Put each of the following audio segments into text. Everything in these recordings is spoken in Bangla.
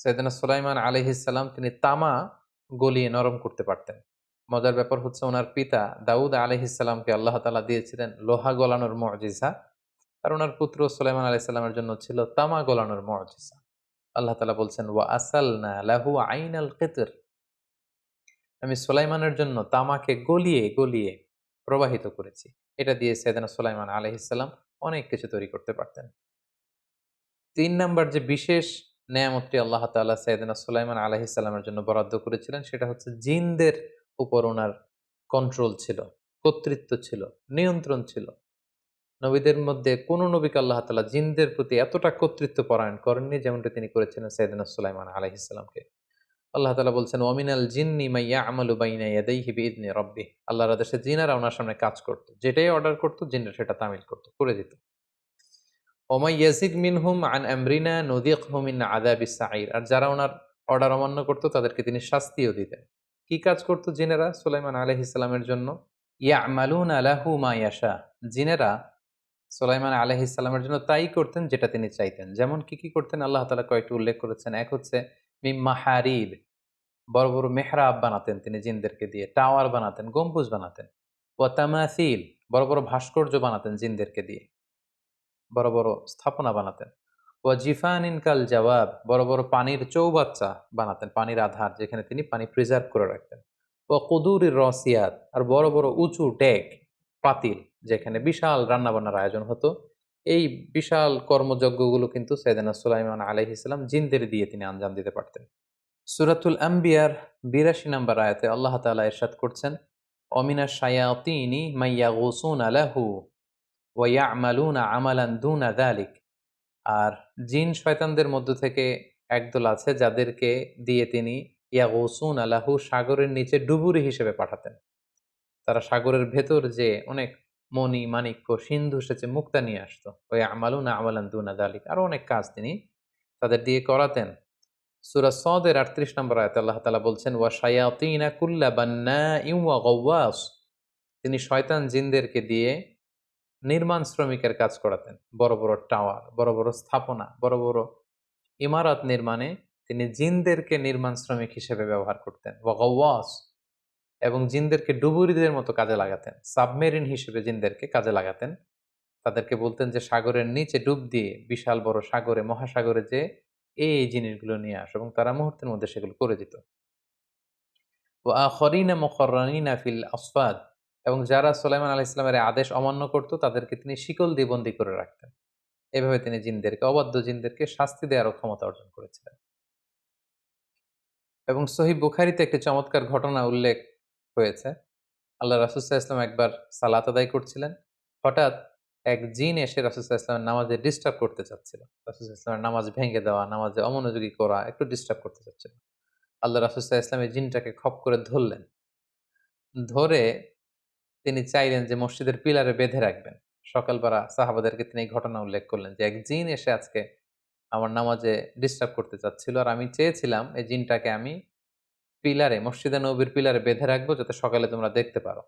সৈয়দনা সুলাইমান আলহিসাল্লাম তিনি তামা গলিয়ে নরম করতে পারতেন। মজার ব্যাপার হচ্ছে ওনার পিতা দাউদ আলহিসাল্লামকে আল্লাহ তালা দিয়েছিলেন লোহা গলানোর মজিসা আর ওনার পুত্র সুলাইমান আলাইসাল্লামের জন্য ছিল তামা গলানোর মজিসা আল্লাহ তালা বলছেন, ওয়া আসাল না লাহু আইন আল কেতর। আমি সুলাইমানের জন্য তামাকে গলিয়ে গলিয়ে প্রবাহিত করেছি। এটা দিয়ে সৈয়দনা সুলাইমান আলহিসাল্লাম অনেক কিছু তৈরি করতে পারতেন। তিন নাম্বার যে বিশেষ নেয়ামতটি আল্লাহ তাল্লাহ সৈয়দনা সুলাইমান আলহিসাল্লামের জন্য বরাদ্দ করেছিলেন। সেটা হচ্ছে জিনদের উপর ওনার কন্ট্রোল ছিল, কর্তৃত্ব ছিল, নিয়ন্ত্রণ ছিল। নবীদের মধ্যে কোন নবীকে আল্লাহ তালা জিনদের প্রতি এতটা কর্তৃত্ব পরায়ণ করেননি যেমনটা তিনি করেছিলেন সৈয়দনা সুলাইমান আলহিসাল্লামকে আল্লাহ তালা বলছেন ওমিনাল জিন্নি মাইয়া আমালু বাইনা ইয়াদাইহি বিইদনি রব্বি আল্লাহর আদেশে জিনারা ওনার সামনে কাজ করতো, যেটাই অর্ডার করতো, জিনরা সেটা তামিল করতো, করে দিত। ওমাই ইয়াজিক মিনহুম আন আমরিনা নদিক হুমিন আদাবি সাইর আর যারা ওনার অর্ডার অমান্য করতো, তাদেরকে তিনি শাস্তিও দিতেন। কি কাজ করতো জিনেরা সুলাইমান আলহ ইসলামের জন্য? ইয়া আমালুন আলাহু মা ইয়াশা। জিনেরা সুলাইমান আলহ ইসলামের জন্য তাই করতেন যেটা তিনি চাইতেন। যেমন কি কি করতেন? আল্লাহ তালা কয়েকটি উল্লেখ করেছেন। এক হচ্ছে মিম্মা হারিব বড় বড় মেহরাব বানাতেন তিনি জিনদেরকে দিয়ে। টাওয়ার বানাতেন, গম্বুজ বানাতেন। ও তামাসিল। বড় বড় ভাস্কর্য বানাতেন জিনদেরকে দিয়ে। বড় বড় স্থাপনা বানাতেন। ও জিফান ইনকাল জবাব বড় বড় পানির চৌবাচ্চা বানাতেন, পানির আধার যেখানে তিনি পানি প্রিজার্ভ করে রাখতেন। ও কুদুরির রসিয়াত আর বড় বড় উঁচু ডেক, পাতিল যেখানে বিশাল রান্নাবান্নার আয়োজন হতো। এই বিশাল কর্মযজ্ঞগুলো কিন্তু সৈদানা সুলাইমান আলহ ইসলাম জিনদের দিয়ে তিনি আঞ্জাম দিতে পারতেন। সুরাতুল আম্বিয়ার বিরাশি নম্বর আয়াতে আল্লাহ তালা এরশাদ করছেন, অমিনা শায়াতিনি মাইয়া গোসুন আলাহু ওয়া আমালুনা আমালান দুনা দালিক আর জিন শয়তানদের মধ্য থেকে একদল আছে যাদেরকে দিয়ে তিনি ইয়া গোসুন আলাহু সাগরের নিচে ডুবুরি হিসেবে পাঠাতেন। তারা সাগরের ভেতর যে অনেক মণি, মাণিক্য, সিন্ধু সেচে মুক্তা নিয়ে আসতো। ওই আমালুনা আমালান দুনা দালিক আরও অনেক কাজ তিনি তাদের দিয়ে করাতেন। সুরা সদের আটত্রিশ নম্বর আয়তে আল্লাহ তালা বলছেন, ওয়া শায়াতিনা কুল্লা বান্না ইউয়া গওয়াস। তিনি শয়তান জিনদেরকে দিয়ে নির্মাণ শ্রমিকের কাজ করাতেন। বড় বড় টাওয়ার, বড় বড় স্থাপনা, বড় বড় ইমারত নির্মাণে তিনি জিনদেরকে নির্মাণ শ্রমিক হিসেবে ব্যবহার করতেন। ওয়াস এবং জিনদেরকে ডুবুরিদের মতো কাজে লাগাতেন। সাবমেরিন হিসেবে জিনদেরকে কাজে লাগাতেন। তাদেরকে বলতেন যে, সাগরের নিচে ডুব দিয়ে বিশাল বড় সাগরে, মহাসাগরে যে এই জিনিসগুলো নিয়ে আস। এবং তারা মুহূর্তের মধ্যে সেগুলো করে দিত। ও আখরিনা মকরানিনা ফিল আসফাদ এবং যারা সোলাইমান আলাহ ইসলামের আদেশ অমান্য করত, তাদেরকে তিনি শিকল দিয়ে বন্দি করে রাখতেন। এভাবে তিনি জিনদেরকে, অবাধ্য জিনদেরকে শাস্তি দেওয়ারও ক্ষমতা অর্জন করেছিলেন। এবং সহিব বুখারিতে একটি চমৎকার ঘটনা উল্লেখ হয়েছে। আল্লাহ রাসুসাহ ইসলাম একবার সালাত আদায় করছিলেন। হঠাৎ এক জিন এসে রাসুসাহ ইসলামের নামাজে ডিস্টার্ব করতে চাচ্ছিল। রাসুসাহ ইসলামের নামাজ ভেঙে দেওয়া, নামাজে অমনোযোগী করা, একটু ডিস্টার্ব করতে চাচ্ছিল। আল্লাহ রাসুসাহ ইসলামের জিনটাকে খপ করে ধরলেন। ধরে তিনি চাইলেন যে মসজিদের পিলারে বেঁধে রাখবেন। সকালবেলা সাহাবাদেরকে তিনি এই ঘটনা উল্লেখ করলেন যে, এক জিন এসে আজকে আমার নামাজে ডিস্টার্ব করতে চাচ্ছিল আর আমি চেয়েছিলাম এই জিনটাকে আমি পিলারে, মসজিদে নবীর পিলারে বেঁধে রাখব যাতে সকালে তোমরা দেখতে পারো।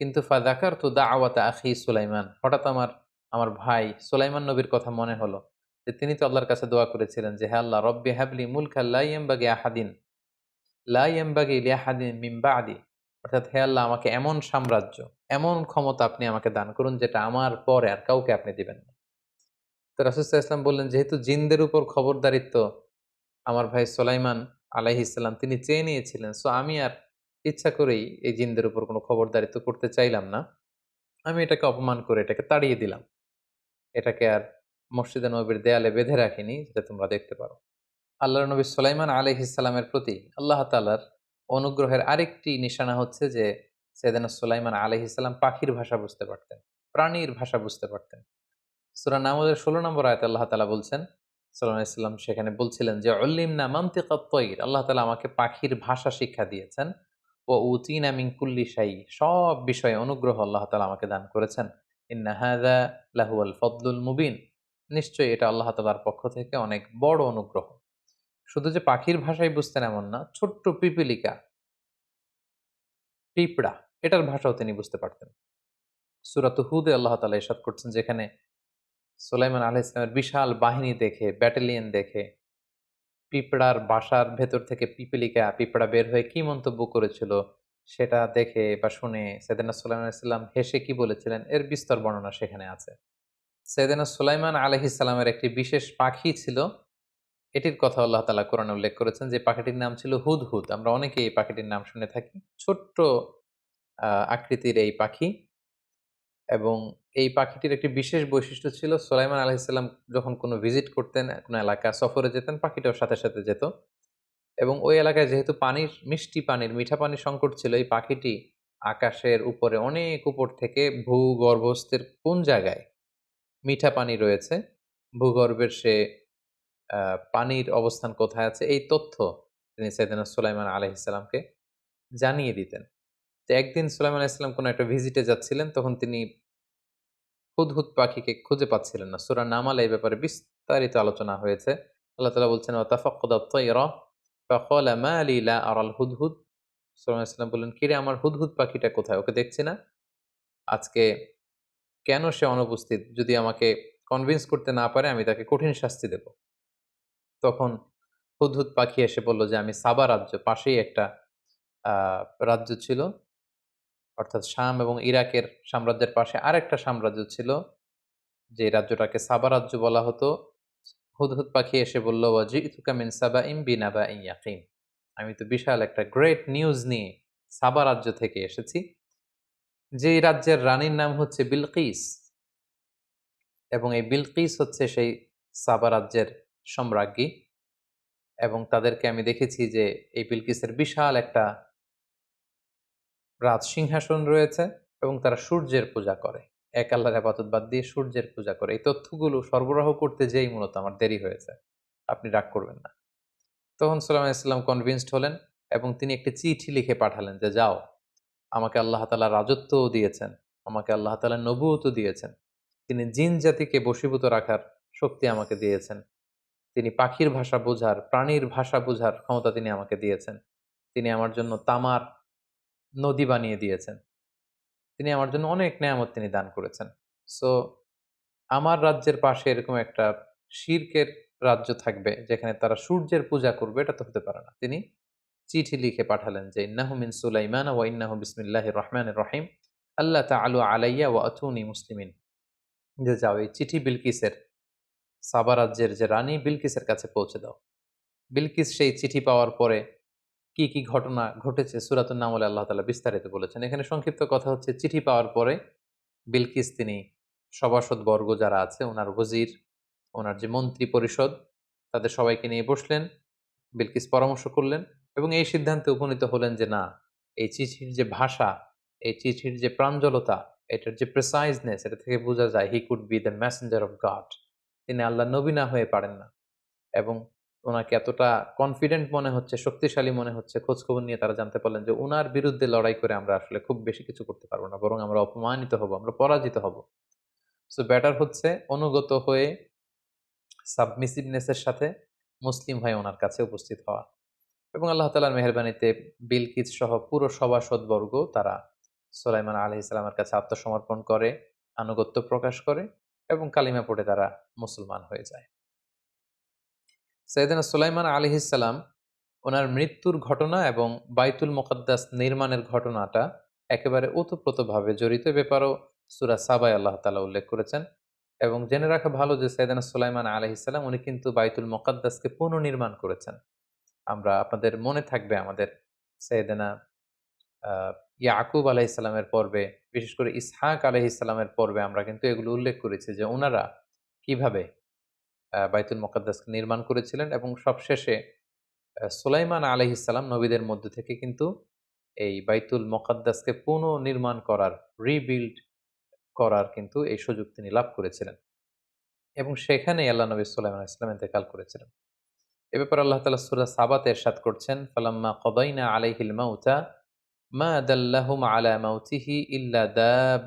কিন্তু ফাদাকার তো দা আওয়াতে আখি সুলাইমান। হঠাৎ আমার আমার ভাই সুলাইমান নবীর কথা মনে হলো যে, তিনি তো আল্লাহর কাছে দোয়া করেছিলেন যে হ্যাঁ আল্লাহ, রব্বি হাবলি মুলখা লাইয়ামবাগি আহাদিন লাইয়ামবাগি লিয়াহাদিন মিম্বা আদি অর্থাৎ, হে আল্লাহ, আমাকে এমন সাম্রাজ্য, এমন ক্ষমতা আপনি আমাকে দান করুন যেটা আমার পরে আর কাউকে আপনি দিবেন না। তো রাসুসাহ ইসলাম বললেন, যেহেতু জিনদের উপর খবরদারিত্ব আমার ভাই সোলাইমান আলাহি ইসলাম তিনি চেয়ে নিয়েছিলেন, সো আমি আর ইচ্ছা করেই এই জিনদের উপর কোনো খবরদারিত্ব করতে চাইলাম না। আমি এটাকে অপমান করে এটাকে তাড়িয়ে দিলাম। এটাকে আর মসজিদে নবীর দেয়ালে বেঁধে রাখিনি, যেটা তোমরা দেখতে পারো। আল্লাহ নবী সোলাইমান আলহ ইসলামের প্রতি আল্লাহ তালার অনুগ্রহের আরেকটি নিশানা হচ্ছে যে সৈদানা সুলাইমান আলহ ইসলাম পাখির ভাষা বুঝতে পারতেন, প্রাণীর ভাষা বুঝতে পারতেন। সুরা নামাজের ষোলো নম্বর আয়ত আল্লাহ তালা বলছেন সাল্লাহ ইসলাম সেখানে বলছিলেন যে অল্লিম না মান্তিকত্তইর আল্লাহ তালা আমাকে পাখির ভাষা শিক্ষা দিয়েছেন ও উতিন আমিন কুল্লি সাই সব বিষয়ে অনুগ্রহ আল্লাহ তালা আমাকে দান করেছেন। ইন্নাহাদা লাহুয়াল ফদলুল মুবিন। নিশ্চয়ই এটা আল্লাহ তালার পক্ষ থেকে অনেক বড় অনুগ্রহ। শুধু যে পাখির ভাষাই বুঝতেন এমন না, ছোট্ট পিপিলিকা, পিঁপড়া, এটার ভাষাও তিনি বুঝতে পারতেন। সুরাত হুদে আল্লাহ তালা ইসাদ করছেন যেখানে সোলাইমান আলাহ ইসলামের বিশাল বাহিনী দেখে, ব্যাটালিয়ন দেখে, পিঁপড়ার বাসার ভেতর থেকে পিপিলিকা, পিঁপড়া বের হয়ে কি মন্তব্য করেছিল সেটা দেখে বা শুনে সৈয়দনা সুলাইমান ইসলাম হেসে কি বলেছিলেন এর বিস্তর বর্ণনা সেখানে আছে। সৈয়দনা সুলাইমান আলহিসাল্লামের একটি বিশেষ পাখি ছিল এটির কথা আল্লাহ তালা কোরআনে উল্লেখ করেছেন যে পাখিটির নাম ছিল হুদহুদ আমরা অনেকে এই পাখিটির নাম শুনে থাকি। ছোট্ট আকৃতির এই পাখি এবং এই পাখিটির একটি বিশেষ বৈশিষ্ট্য ছিল সোলাইমান আলহিসাল্লাম যখন কোনো ভিজিট করতেন, কোনো এলাকা সফরে যেতেন, পাখিটাও সাথে সাথে যেত এবং ওই এলাকায় যেহেতু পানির, মিষ্টি পানির, মিঠা পানির সংকট ছিল, এই পাখিটি আকাশের উপরে অনেক উপর থেকে ভূগর্ভস্থের কোন জায়গায় মিঠা পানি রয়েছে, ভূগর্ভের সে পানির অবস্থান কোথায় আছে, এই তথ্য তিনি সৈয়দনা সুলাইমান আলহিসাল্লামকে জানিয়ে দিতেন। তো একদিন সুলাইমান আলাইহিস কোনো একটা ভিজিটে যাচ্ছিলেন, তখন তিনি হুদহুদ পাখিকে খুঁজে পাচ্ছিলেন না। সুরা নামাল এই ব্যাপারে বিস্তারিত আলোচনা হয়েছে। আল্লাহ তালা বলছেন আরাল হুদহুদ। সুলাইমান ইসলাম বললেন, কিরে, আমার হুদহুদ পাখিটা কোথায়? ওকে দেখছি না? আজকে কেন সে অনুপস্থিত? যদি আমাকে কনভিন্স করতে না পারে, আমি তাকে কঠিন শাস্তি দেব। তখন হুদহুদ পাখি এসে বলল যে, আমি সাবা রাজ্য, পাশেই একটা রাজ্য ছিল। অর্থাৎ শাম এবং ইরাকের সাম্রাজ্যের পাশে আরেকটা সাম্রাজ্য ছিল, যে রাজ্যটাকে সাবা রাজ্য বলা হতো। হুদহুদ পাখি এসে বলল, ওয়াজিতুকা মিন সাবা ইম বিনাবা ইয়াকিম আমি তো বিশাল একটা গ্রেট নিউজ নিয়ে সাবা রাজ্য থেকে এসেছি, যে রাজ্যের রানীর নাম হচ্ছে বিলকিস। এবং এই বিলকিস হচ্ছে সেই সাবা রাজ্যের সম্রাজ্ঞী। এবং তাদেরকে আমি দেখেছি যে এই বিলকিসের বিশাল একটা রাজ সিংহাসন রয়েছে এবং তারা সূর্যের পূজা করে। এক আল্লাহর আপাতত বাদ দিয়ে সূর্যের পূজা করে। এই তথ্যগুলো সরবরাহ করতে যেই মূলত আমার দেরি হয়েছে। আপনি রাগ করবেন না। তখন সালাম ইসলাম কনভিন্সড হলেন এবং তিনি একটি চিঠি লিখে পাঠালেন যে, যাও, আমাকে আল্লাহ তালা রাজত্বও দিয়েছেন, আমাকে আল্লাহ তালা নবুয়তও দিয়েছেন। তিনি জিন জাতিকে বশীভূত রাখার শক্তি আমাকে দিয়েছেন। তিনি পাখির ভাষা বোঝার, প্রাণীর ভাষা বোঝার ক্ষমতা তিনি আমাকে দিয়েছেন। তিনি আমার জন্য তামার নদী বানিয়ে দিয়েছেন। তিনি আমার জন্য অনেক নেয়ামত তিনি দান করেছেন। সো আমার রাজ্যের পাশে এরকম একটা শির্কের রাজ্য থাকবে, যেখানে তারা সূর্যের পূজা করবে, এটা তো হতে পারে না। তিনি চিঠি লিখে পাঠালেন যে, ইন্নাহু মিন সুলাইমান ওয়া ইন্নাহু বিসমিল্লাহ রহমান রহিম। আল্লাহ তাআলু আলাইয়া ওয়া আতুনি মুসলিমিন। যে যাও, এই চিঠি বিলকিসের সাবা রাজ্যের যে রানী বিলকিসের কাছে পৌঁছে দাও। বিলকিস সেই চিঠি পাওয়ার পরে কি কি ঘটনা ঘটেছে সুরাতুন নামলে আল্লাহ তালা বিস্তারিত বলেছেন। এখানে সংক্ষিপ্ত কথা হচ্ছে, চিঠি পাওয়ার পরে বিলকিস তিনি সভাসদ বর্গ যারা আছে, ওনার ওজির ওনার যে মন্ত্রী পরিষদ, তাদের সবাইকে নিয়ে বসলেন, বিলকিস পরামর্শ করলেন এবং এই সিদ্ধান্তে উপনীত হলেন যে না, এই চিঠির যে ভাষা, এই চিঠির যে প্রাঞ্জলতা, এটার যে প্রেসাইজনেস এটা থেকে বোঝা যায় he could be the messenger of God তিনি আল্লাহ নবী না হয়ে পারেন না এবং ওনাকে এতটা কনফিডেন্ট মনে হচ্ছে, শক্তিশালী মনে হচ্ছে, খোঁজখবর নিয়ে তারা জানতে পারলেন যে ওনার বিরুদ্ধে লড়াই করে আমরা আসলে খুব বেশি কিছু করতে পারব না, বরং আমরা অপমানিত হব, আমরা পরাজিত হব। সো ব্যাটার হচ্ছে অনুগত হয়ে সাবমিসিভনেসের সাথে মুসলিম হয়ে ওনার কাছে উপস্থিত হওয়া এবং আল্লাহ তালার মেহরবানিতে বিলকিস সহ পুরো সভাসদবর্গ তারা সোলাইমান ইসলামের কাছে আত্মসমর্পণ করে, আনুগত্য প্রকাশ করে এবং কালিমা পড়ে তারা মুসলমান হয়ে যায়। সৈয়দিনা সুলাইমান আলহিসাল্লাম ওনার মৃত্যুর ঘটনা এবং বাইতুল মোকাদ্দাস নির্মাণের ঘটনাটা একেবারে ওতপ্রোতভাবে জড়িত ব্যাপারেও সুরা সাবাই আল্লাহ তালা উল্লেখ করেছেন এবং জেনে রাখা ভালো যে সৈয়দানা সুলাইমান আলহিসাল্লাম উনি কিন্তু বাইতুল মোকাদ্দাসকে পুনর্নির্মাণ করেছেন। আমরা আপনাদের মনে থাকবে আমাদের সৈয়দানা ইয়াকুব আলাইসাল্লামের পর্বে, বিশেষ করে ইসহাক আলহিসাল্লামের পর্বে আমরা কিন্তু এগুলো উল্লেখ করেছি যে ওনারা কীভাবে বাইতুল মোকাদ্দাসকে নির্মাণ করেছিলেন এবং সবশেষে সুলাইমান আলহিসাল্লাম নবীদের মধ্য থেকে কিন্তু এই বাইতুল মোকাদ্দাসকে পুনর্নির্মাণ করার রিবিল্ড করার কিন্তু এই সুযোগ তিনি লাভ করেছিলেন। এবং সেখানে আল্লাহ নবী সুলাইমান ইসলাম ইন্তেকাল করেছিলেন। এ ব্যাপারে আল্লাহ তালা সুরা সাবাতে এরশাদ করছেন, ফালাম্মা কদাইনা আলাইহিল মাউতা মা আলা ইল্লা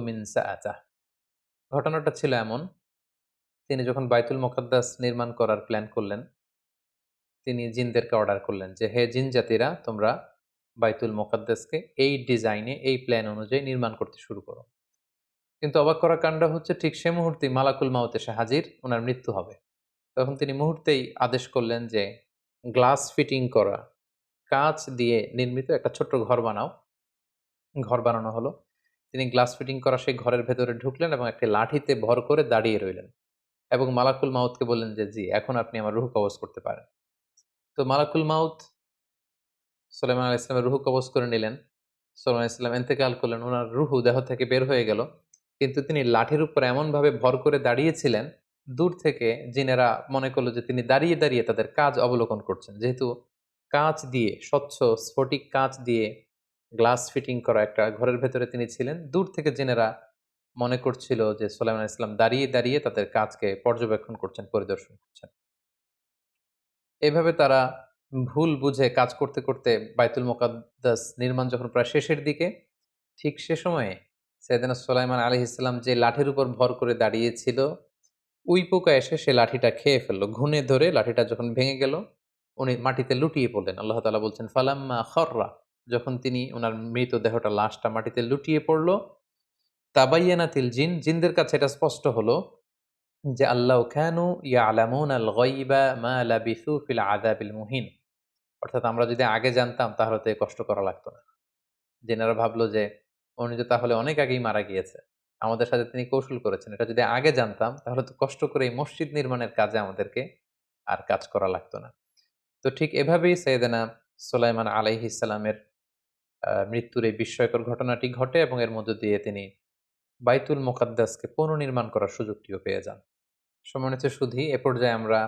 মিন ঘটনাটা ছিল এমন, তিনি যখন বাইতুল মোকাদ্দাস নির্মাণ করার প্ল্যান করলেন, তিনি জিনদেরকে অর্ডার করলেন যে, হে জিন জাতিরা, তোমরা বাইতুল মোকাদ্দাসকে এই ডিজাইনে এই প্ল্যান অনুযায়ী নির্মাণ করতে শুরু করো। কিন্তু অবাক করা কাণ্ড হচ্ছে, ঠিক সে মুহূর্তে মালাকুল মাউত এসে হাজির ওনার মৃত্যু হবে। তখন তিনি মুহূর্তেই আদেশ করলেন যে, গ্লাস ফিটিং করা কাঁচ দিয়ে নির্মিত একটা ছোট্ট ঘর বানাও। ঘর বানানো হলো। তিনি গ্লাস ফিটিং করা সেই ঘরের ভেতরে ঢুকলেন এবং একটি লাঠিতে ভর করে দাঁড়িয়ে রইলেন এবং মালাকুল মাউতকে বললেন যে, জি, এখন আপনি আমার রুহ কবজ করতে পারেন। তো মালাকুল মাউত সোলেমান আল ইসলামের রুহু কবজ করে নিলেন। সোলেমান ইসলাম এন্তেকাল করলেন। ওনার রুহু দেহ থেকে বের হয়ে গেল। কিন্তু তিনি লাঠির উপর এমনভাবে ভর করে দাঁড়িয়েছিলেন, দূর থেকে জিনেরা মনে করল যে, তিনি দাঁড়িয়ে দাঁড়িয়ে তাদের কাজ অবলোকন করছেন। যেহেতু কাঁচ দিয়ে, স্বচ্ছ, স্ফটিক কাঁচ দিয়ে গ্লাস ফিটিং করা একটা ঘরের ভেতরে তিনি ছিলেন। দূর থেকে জেনেরা মনে করছিল যে সোলাইমান ইসলাম দাঁড়িয়ে দাঁড়িয়ে তাদের কাজকে পর্যবেক্ষণ করছেন, পরিদর্শন করছেন। এভাবে তারা ভুল বুঝে কাজ করতে করতে বাইতুল মোকাদ্দাস নির্মাণ যখন প্রায় শেষের দিকে, ঠিক সে সময়ে সৈয়দানা সোলাইমান আলী ইসলাম যে লাঠির উপর ভর করে দাঁড়িয়েছিল উই পোকা এসে সে লাঠিটা খেয়ে ফেলল। ঘুনে ধরে লাঠিটা যখন ভেঙে গেল উনি মাটিতে লুটিয়ে পড়লেন। আল্লাহ তালা বলছেন, ফালাম্মা খররা। যখন তিনি ওনার মৃতদেহটা লাশটা মাটিতে লুটিয়ে পড়ল, তাবাইয়ানাতিল জিন। জিনদের কাছে এটা স্পষ্ট হলো যে, আল্লাহ খানু ইয়া আলামুন আল গইবা মা আলা লাবিসু ফিল আদাবিল মুহিন। অর্থাৎ আমরা যদি আগে জানতাম, তাহলে তো কষ্ট করা লাগতো না। জেনারা ভাবলো যে, উনি তো তাহলে অনেক আগেই মারা গিয়েছে। আমাদের সাথে তিনি কৌশল করেছেন। এটা যদি আগে জানতাম, তাহলে তো কষ্ট করে এই মসজিদ নির্মাণের কাজে আমাদেরকে আর কাজ করা লাগতো না। তো ঠিক এভাবেই সৈয়দানা সোলাইমান আলাইহি ইসালামের মৃত্যুর এই বিস্ময়কর ঘটনাটি ঘটে এবং এর মধ্য দিয়ে তিনি বাইতুল মোকাদ্দাসকে পুনর্নির্মাণ করার সুযোগটিও পেয়ে যান। সম্মানিত শুধু এ পর্যায়ে আমরা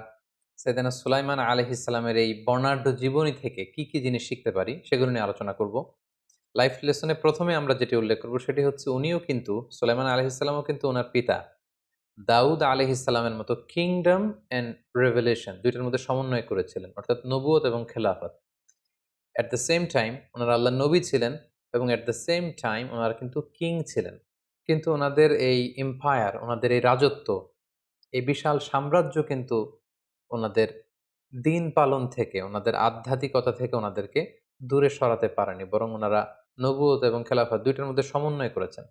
সৈদানা সুলাইমান আলহ ইসলামের এই বর্ণাঢ্য জীবনী থেকে কি কি জিনিস শিখতে পারি সেগুলো নিয়ে আলোচনা করব। লাইফ লেসনে প্রথমে আমরা যেটি উল্লেখ করব সেটি হচ্ছে উনিও কিন্তু, সুলাইমান আলহ ইসলামও কিন্তু ওনার পিতা। দাউদ আলহ ইসলামের মতো কিংডম অ্যান্ড রেভেলেশন দুইটার মধ্যে সমন্বয় করেছিলেন, অর্থাৎ নবুয়ত এবং খেলাফত। অ্যাট দ্য সেম টাইম ওনারা আল্লাহ নবী ছিলেন এবং অ্যাট দ্য সেম টাইম ওনারা কিন্তু কিং ছিলেন। কিন্তু ওনাদের এই এম্পায়ার ওনাদের এই রাজত্ব, এই বিশাল সাম্রাজ্য কিন্তু ওনাদের দিন পালন থেকে, ওনাদের আধ্যাত্মিকতা থেকে ওনাদেরকে দূরে সরাতে পারেনি, বরং ওনারা নবুয়ত এবং খেলাফত দুইটার মধ্যে সমন্বয় করেছেন।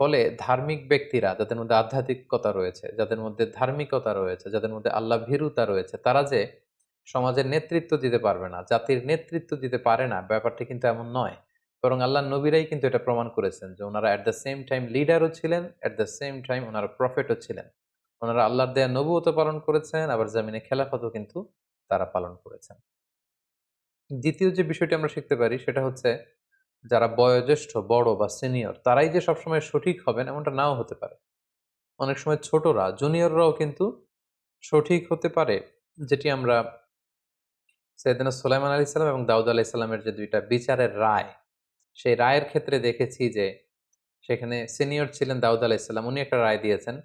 ফলে ধার্মিক ব্যক্তিরা যাদের মধ্যে আধ্যাত্মিকতা রয়েছে, যাদের মধ্যে ধার্মিকতা রয়েছে, যাদের মধ্যে আল্লাহ ভীরুতা রয়েছে, তারা যে সমাজের নেতৃত্ব দিতে পারবে না, জাতির নেতৃত্ব দিতে পারে না, ব্যাপারটি কিন্তু এমন নয়। বরং আল্লাহ নবীরাই কিন্তু এটা প্রমাণ করেছেন যে ওনারা অ্যাট দ্য সেম টাইম লিডারও ছিলেন অ্যাট দ্য সেম টাইম ওনারা প্রফেটও ছিলেন। ওনারা আল্লাহর দেয়া নবুয়ত পালন করেছেন, আবার জামিনে খেলাফতও কিন্তু তারা পালন করেছেন। দ্বিতীয় যে বিষয়টি আমরা শিখতে পারি সেটা হচ্ছে যারা বয়োজ্যেষ্ঠ, বড় বা সিনিয়র, তারাই যে সবসময় সঠিক হবেন এমনটা নাও হতে পারে। অনেক সময় ছোটরা, জুনিয়ররাও কিন্তু সঠিক হতে পারে, যেটি আমরা সৈয়দিনা সুলাইমান আলি সাল্লাম এবং দাউদ আলাহ ইসলামের যে দুইটা বিচারের রায়, সেই রায়ের ক্ষেত্রে দেখেছি যে সেখানে সিনিয়র ছিলেন দাউদ আলাহ ইসলাম উনি একটা রায় দিয়েছেন।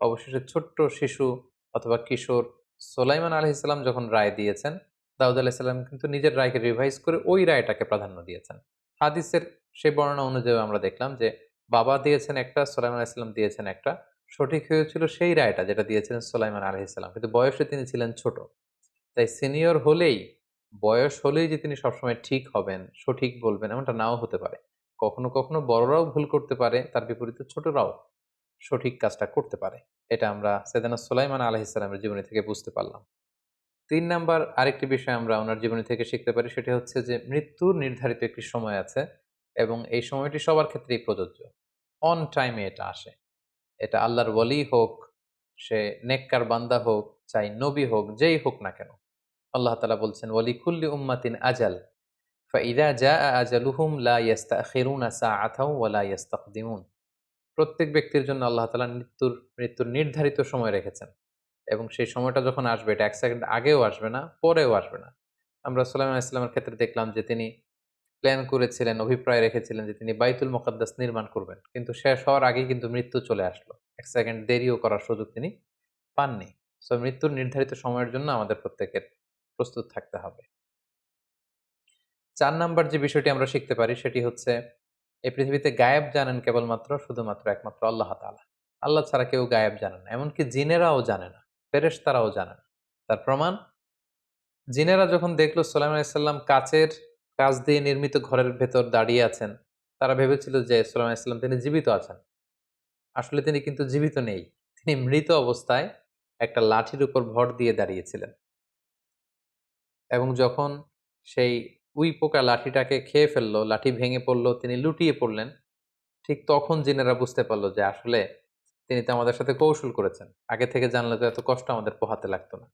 অবশেষে ছোট্ট শিশু অথবা কিশোর সোলাইমান আলহ ইসলাম যখন রায় দিয়েছেন, দাউদ আলাহ ইসলাম কিন্তু নিজের রায়কে রিভাইজ করে ওই রায়টাকে প্রাধান্য দিয়েছেন। হাদিসের সেই বর্ণনা অনুযায়ী আমরা দেখলাম যে, বাবা দিয়েছেন একটা, সোলাইমান ইসলাম দিয়েছেন একটা। সঠিক হয়েছিল সেই রায়টা যেটা দিয়েছিলেন সোলাইমান আলহ ইসলাম কিন্তু বয়সে তিনি ছিলেন ছোট। তাই সিনিয়র হলেই, বয়স হলেই যে তিনি সবসময় ঠিক হবেন, সঠিক বলবেন, এমনটা নাও হতে পারে। কখনো কখনো বড়রাও ভুল করতে পারে, তার বিপরীতে ছোটরাও সঠিক কাজটা করতে পারে। এটা আমরা সেদানা সোলাইমান আলহ ইসলামের জীবনী থেকে বুঝতে পারলাম। তিন নাম্বার আরেকটি বিষয় আমরা ওনার জীবনী থেকে শিখতে পারি, সেটি হচ্ছে যে মৃত্যুর নির্ধারিত একটি সময় আছে এবং এই সময়টি সবার ক্ষেত্রেই প্রযোজ্য। অন টাইমে এটা আসে। এটা আল্লাহর ওয়ালি হোক, সে নেককার বান্দা হোক, চাই নবী হোক, যেই হোক না কেন। আল্লাহ তালা বলছেন, ওয়ালি কুল্লি উম্মাতিন আজাল ফাইদা জা আজালুহুম লা ইয়াস্তাখিরুনা সাআতাও ওয়া লা ইয়াস্তাকদিমুন। প্রত্যেক ব্যক্তির জন্য আল্লাহ তালা মৃত্যুর মৃত্যুর নির্ধারিত সময় রেখেছেন। এবং সেই সময়টা যখন আসবে, এটা এক সেকেন্ড আগেও আসবে না, পরেও আসবে না। আমরা সাল্লাম ইসলামের ক্ষেত্রে দেখলাম যে তিনি প্ল্যান করেছিলেন, অভিপ্রায় রেখেছিলেন যে তিনি বাইতুল মোকাদ্দাস নির্মাণ করবেন। কিন্তু শেষ হওয়ার আগেই কিন্তু মৃত্যু চলে আসলো। এক সেকেন্ড দেরিও করার সুযোগ তিনি পাননি। সো মৃত্যুর নির্ধারিত সময়ের জন্য আমাদের প্রত্যেকের প্রস্তুত থাকতে হবে। চার নাম্বার যে বিষয়টি আমরা শিখতে পারি, সেটি হচ্ছে এই পৃথিবীতে গায়েব জানেন কেবলমাত্র, শুধুমাত্র একমাত্র আল্লাহ তালা আল্লাহ ছাড়া কেউ গায়েব জানে না। এমনকি জিনেরাও জানে না। ফেরেস তারাও জানে না। তার প্রমাণ? জিনেরা যখন দেখল সোলাইম আলাইসাল্লাম কাচের কাজ দিয়ে নির্মিত ঘরের ভেতর দাঁড়িয়ে আছেন, তারা ভেবেছিল যে সোলাইম আলাইসাল্লাম তিনি জীবিত আছেন। আসলে তিনি কিন্তু জীবিত নেই। তিনি মৃত অবস্থায় একটা লাঠির উপর ভর দিয়ে দাঁড়িয়েছিলেন। এবং যখন সেই উই পোকা লাঠিটাকে খেয়ে ফেলল, লাঠি ভেঙে পড়ল, তিনি লুটিয়ে পড়লেন, ঠিক তখন জিনেরা বুঝতে পারল যে আসলে তিনি তো আমাদের সাথে কৌশল করেছেন। আগে থেকে জানলে তো এত কষ্ট আমাদের পোহাতে লাগতো না।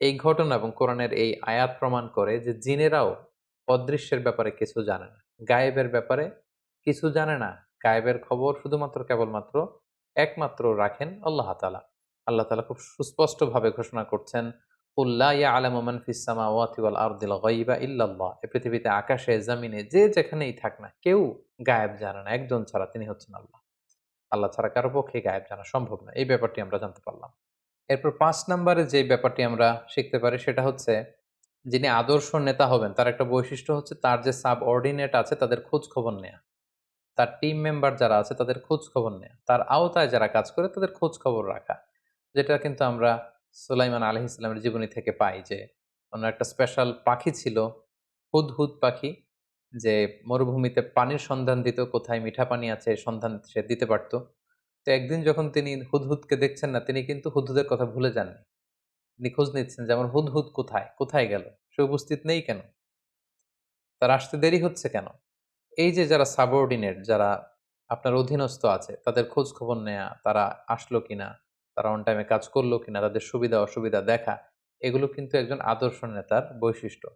এই ঘটনা এবং কোরআনের এই আয়াত প্রমাণ করে যে জিনেরাও অদৃশ্যের ব্যাপারে কিছু জানে না। গায়েবের ব্যাপারে কিছু জানে না। গায়েবের খবর শুধুমাত্র কেবলমাত্র একমাত্র রাখেন আল্লাহ তালা আল্লাহ তালা খুব সুস্পষ্টভাবে ঘোষণা করছেন এ পৃথিবীতে আকাশে, জামিনে, যে যেখানেই থাক না কেউ গায়েব জানে না। একজন ছাড়া তিনি হচ্ছেন আল্লাহ। আল্লাহ ছাড়া কারও পক্ষে গায়েব জানা সম্ভব না এই ব্যাপারটি আমরা জানতে পারলাম। এরপর পাঁচ নম্বরে যে ব্যাপারটি আমরা শিখতে পারি সেটা হচ্ছে, যিনি আদর্শ নেতা হবেন, তার একটা বৈশিষ্ট্য হচ্ছে তার যে সাব অর্ডিনেট আছে, তাদের খোঁজ খবর নেয়া। তার টিম মেম্বার যারা আছে, তাদের খোঁজ খবর নেয়া। তার আওতায় যারা কাজ করে, তাদের খোঁজ খবর রাখা। যেটা কিন্তু আমরা সুলাইমান আলহ ইসলামের জীবনী থেকে পাই যে ওনার একটা স্পেশাল পাখি ছিল হুদ হুদ পাখি। যে মরুভূমিতে পানির সন্ধান দিত, কোথায় মিঠা পানি আছে সন্ধান সে দিতে পারতো। তো একদিন যখন তিনি হুদহুদকে দেখছেন না, তিনি কিন্তু হুদহুদের কথা ভুলে যাননি। তিনি খোঁজ নিচ্ছেন যেমন হুদহুদ কোথায়? কোথায় গেল? সে উপস্থিত নেই কেন? তার আসতে দেরি হচ্ছে কেন? এই যে যারা সাবঅর্ডিনেট, যারা আপনার অধীনস্থ আছে, তাদের খোঁজ খবর নেয়া, তারা আসলো কিনা, তারা অন টাইমে কাজ করল কিনা, তাদের সুবিধা, অসুবিধা দেখা, এগুলো কিন্তু একজন আদর্শ নেতার বৈশিষ্ট্য,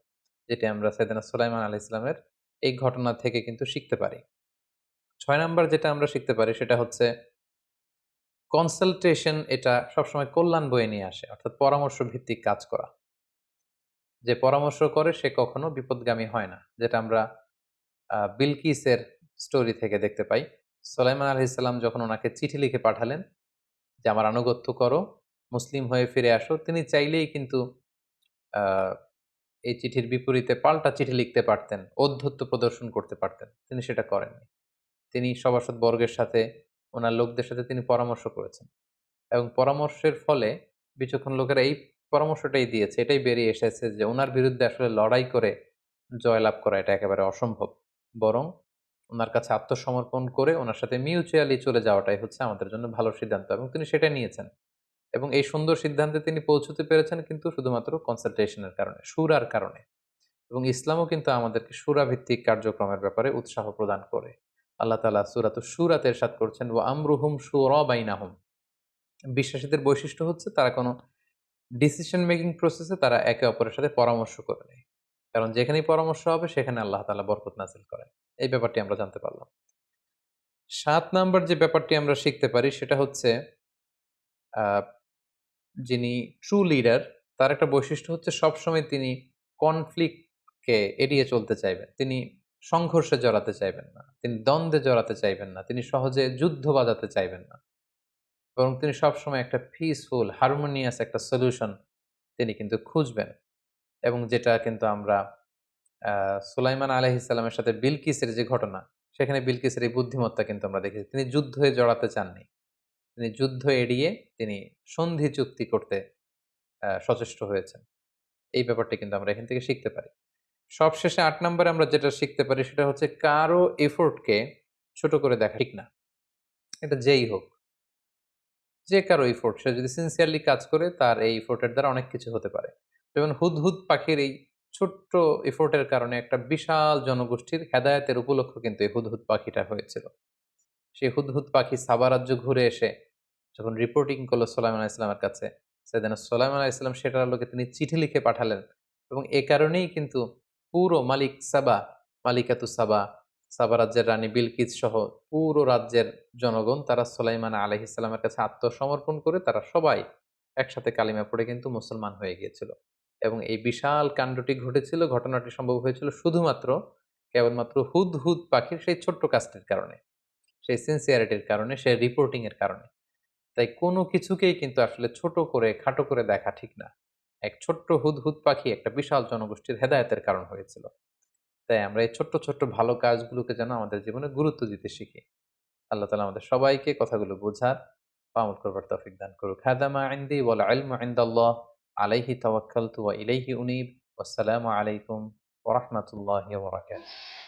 যেটি আমরা সেদিনা সুলাইমান আলি ইসলামের এই ঘটনা থেকে কিন্তু শিখতে পারি। ছয় নাম্বার যেটা আমরা শিখতে পারি সেটা হচ্ছে কনসালটেশন এটা সবসময় কল্যাণ বয়ে নিয়ে আসে, অর্থাৎ পরামর্শ ভিত্তিক কাজ করা। যে পরামর্শ করে সে কখনো বিপদগামী হয় না, যেটা আমরা বিলকিসের স্টোরি থেকে দেখতে পাই। সোলাইমান আলহিসাল্লাম যখন ওনাকে চিঠি লিখে পাঠালেন যে, আমার আনুগত্য করো, মুসলিম হয়ে ফিরে আসো, তিনি চাইলেই কিন্তু এই চিঠির বিপরীতে পাল্টা চিঠি লিখতে পারতেন অধ্যত্ব প্রদর্শন করতে পারতেন। তিনি সেটা করেননি। তিনি সভাসদ বর্গের সাথে, ওনার লোকদের সাথে তিনি পরামর্শ করেছেন। এবং পরামর্শের ফলে বিচক্ষণ লোকেরা এই পরামর্শটাই দিয়েছে, এটাই বেরিয়ে এসেছে যে ওনার বিরুদ্ধে আসলে লড়াই করে জয়লাভ করা এটা একেবারে অসম্ভব। বরং ওনার কাছে আত্মসমর্পণ করে ওনার সাথে মিউচুয়ালি চলে যাওয়াটাই হচ্ছে আমাদের জন্য ভালো সিদ্ধান্ত এবং তিনি সেটা নিয়েছেন। এবং এই সুন্দর সিদ্ধান্তে তিনি পৌঁছতে পেরেছেন কিন্তু শুধুমাত্র কনসালটেশনের কারণে, সুরার কারণে। এবং ইসলামও কিন্তু আমাদেরকে সুরাভিত্তিক কার্যক্রমের ব্যাপারে উৎসাহ প্রদান করে। আল্লাহ তালা সুরাত সুরাতের সাত করছেন ও আমরুহুম সুর বাইনাহুম। বিশ্বাসীদের বৈশিষ্ট্য হচ্ছে তারা কোনো ডিসিশন মেকিং প্রসেসে তারা একে অপরের সাথে পরামর্শ করে নেয়। কারণ যেখানেই পরামর্শ হবে, সেখানে আল্লাহ তালা বরকত নাজিল করেন। এই ব্যাপারটি আমরা জানতে পারলাম। সাত নাম্বার যে ব্যাপারটি আমরা শিখতে পারি, সেটা হচ্ছে যিনি ট্রু লিডার তার একটা বৈশিষ্ট্য হচ্ছে সবসময় তিনি কনফ্লিক্টকে এড়িয়ে চলতে চাইবেন। তিনি সংঘর্ষে জড়াতে চাইবেন না, তিনি দ্বন্দ্বে জড়াতে চাইবেন না, তিনি সহজে যুদ্ধ বাজাতে চাইবেন না। বরং তিনি সবসময় একটা পিসফুল হারমোনিয়াস একটা সলিউশন তিনি কিন্তু খুঁজবেন। এবং যেটা কিন্তু আমরা সুলাইমান আলহিসাল্লামের সাথে বিলকিসের যে ঘটনা, সেখানে বিলকিসের এই বুদ্ধিমত্তা কিন্তু আমরা দেখেছি। তিনি যুদ্ধে জড়াতে চাননি। তিনি যুদ্ধ এড়িয়ে তিনি সন্ধি চুক্তি করতে সচেষ্ট হয়েছেন। এই ব্যাপারটি কিন্তু আমরা এখান থেকে শিখতে পারি। সবশেষে আট নম্বরে আমরা যেটা শিখতে পারি সেটা হচ্ছে কারও এফোর্টকে ছোট করে দেখা ঠিক না। এটা যেই হোক। যে কারও এফোর্ট, সে যদি সিনসিয়ারলি কাজ করে তার এই এফোর্টের দ্বারা অনেক কিছু হতে পারে। যেমন হুদহুদ পাখির এই ছোট্ট এফোর্টের কারণে একটা বিশাল জনগোষ্ঠীর হেদায়তের উপলক্ষ কিন্তু এই হুদহুদ পাখিটা হয়েছিল। সেই হুদহুদ পাখি সাবা রাজ্য ঘুরে এসে যখন রিপোর্টিং করল সোলাইমান ইসলামের কাছে, সেদিন সোলাইমান ইসলাম সেটার আলোকে তিনি চিঠি লিখে পাঠালেন এবং এ কারণেই কিন্তু পুরো মালিক সাবা, মালিকাতু সাবা সাবা রাজ্যের রানী বিলকিস সহ পুরো রাজ্যের জনগণ তারা সোলাইমান আলহিসাল্লামের কাছে আত্মসমর্পণ করে তারা সবাই একসাথে কালিমা পড়ে কিন্তু মুসলমান হয়ে গিয়েছিল এবং এই বিশাল কাণ্ডটি ঘটেছিল, ঘটনাটি সম্ভব হয়েছিল শুধুমাত্র, কেবলমাত্র হুদ হুদ পাখির সেই ছোট্ট কাজটির কারণে। সেই সিনসিয়ারিটির কারণে সেই রিপোর্টিং এর কারণে। তাই কোনো কিছুকেই কিন্তু আসলে ছোট করে, খাটো করে দেখা ঠিক না। এক ছোট্ট হুদ হুদ পাখি একটা বিশাল জনগোষ্ঠীর হেদায়তের কারণ হয়েছিল। তাই আমরা এই ছোট্ট ছোট্ট, ভালো কাজগুলোকে যেন আমাদের জীবনে গুরুত্ব দিতে শিখি। আল্লাহ তালা আমাদের সবাইকে কথাগুলো বোঝার পামল করবার তফিক দান করুক। হাদামা আইন্দি ওয়াল আলম আইন্দাল্লাহ আলাইহি তাওয়াক্কালতু ওয়া ইলাইহি উনিব। আসসালামু আলাইকুম ওয়া রাহমাতুল্লাহি ওয়া বারাকাতুহু।